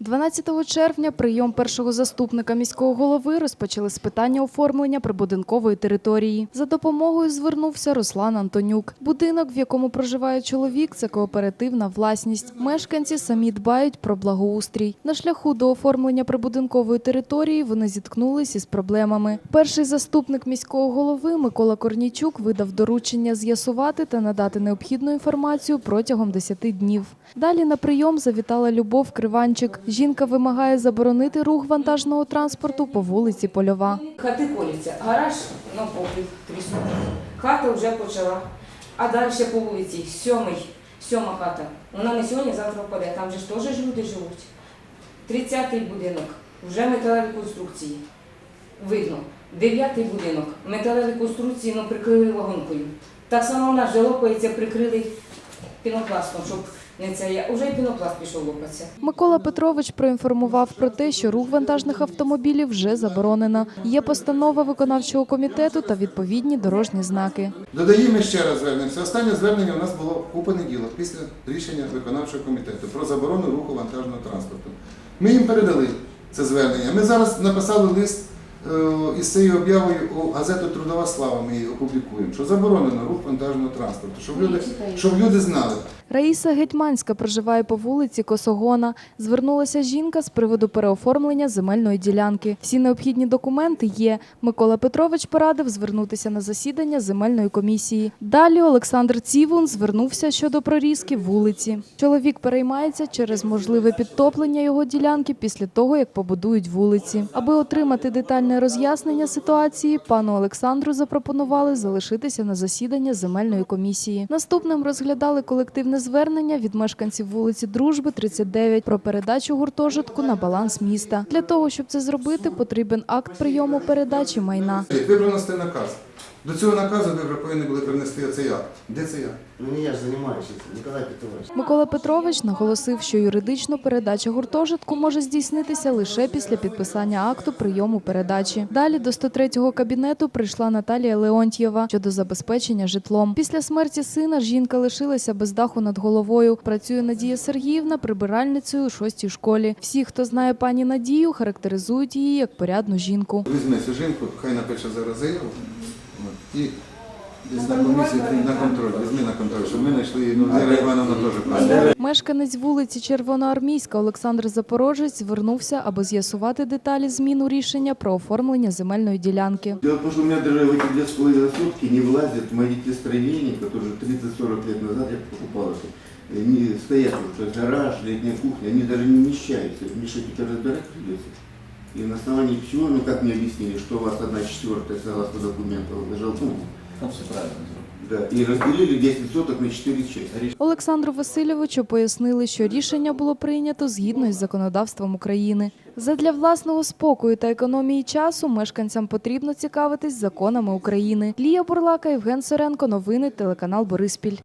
12 червня прийом першого заступника міського голови розпочали з питання оформлення прибудинкової території. За допомогою звернувся Руслан Антонюк. Будинок, в якому проживає чоловік, це кооперативна власність. Мешканці самі дбають про благоустрій. На шляху до оформлення прибудинкової території вони зіткнулись із проблемами. Перший заступник міського голови Микола Корнійчук видав доручення з'ясувати та надати необхідну інформацію протягом 10 днів. Далі на прийом завітала Любов Криванчик. Жінка вимагає заборонити рух вантажного транспорту по вулиці Польова. Хати коляться, гараж на попіл тріснув. Хата вже почала. А далі по вулиці, сьомий, сьома хата. Вона не сьогодні, завтра впаде. Там же ж теж люди живуть. Тридцятий будинок, вже металеві конструкції. Видно. Дев'ятий будинок, металеві конструкції, ну прикрили вагонкою. Так само вона вже лопається, прикрили пінопластом, щоб це я. Уже і пінопласт пішов лопатися. Микола Петрович проінформував про те, що рух вантажних автомобілів вже заборонено. Є постанова виконавчого комітету та відповідні дорожні знаки. Додаємо ще раз звернемося. Останнє звернення у нас було у понеділок після рішення виконавчого комітету про заборону руху вантажного транспорту. Ми їм передали це звернення. Ми зараз написали лист із цією об'явою у газету Трудова слава. Ми її опублікуємо, що заборонено рух вантажного транспорту, щоб люди, щоб люди знали. Раїса Гетьманська проживає по вулиці Косогона. Звернулася жінка з приводу переоформлення земельної ділянки. Всі необхідні документи є. Микола Петрович порадив звернутися на засідання земельної комісії. Далі Олександр Цівун звернувся щодо прорізки вулиці. Чоловік переймається через можливе підтоплення його ділянки після того, як побудують вулиці. Аби отримати детальне роз'яснення ситуації, пану Олександру запропонували залишитися на засідання земельної комісії. Наступним розглядали колективне звернення від мешканців вулиці Дружби 39 про передачу гуртожитку на баланс міста. Для того, щоб це зробити, потрібен акт прийому передачі майна. Ви приносите наказ. До цього наказу ви вже повинні були принести оцей акт. Де цей акт? Ну я ж занимаюсь этим, Николай Петрович. Микола Петрович наголосив, що юридично передача гуртожитку може здійснитися лише після підписання акту прийому передачі. Далі до 103-го кабінету прийшла Наталія Леонтьєва щодо забезпечення житлом. Після смерті сина жінка лишилася без даху над головою. Працює Надія Сергіївна прибиральницею у шостій школі. Всі, хто знає пані Надію, характеризують її як порядну жінку. Візьми цю жінку, хай напише зараз заяву. От, І десь на комісії на контроль. Візьми на контроль, щоб ми знайшли її. Ну, Віра Івановна теж працює. Мешканець вулиці Червоноармійська Олександр Запорожець звернувся, аби з'ясувати деталі зміну рішення про оформлення земельної ділянки. Дело в том, что у меня даже в эти две с половиной сутки не влазят мои те строения, которые 30-40 лет назад я покупал. это. Они стоят, вот, то есть гараж, летняя кухня, они даже не вмещаются. Мне что, теперь разбирать придется? И на основании чего, ну как мне объяснили, что у вас одна четвертая согласно документам лежал ну, Там все правильно да, и разделили 10 соток на 4 части. Олександру Васильовичу пояснили, що рішення було прийнято згідно із законодавством України. Задля власного спокою та економії часу мешканцям потрібно цікавитись законами України. Лія Бурлака, Євген Соренко, новини, телеканал Бориспіль.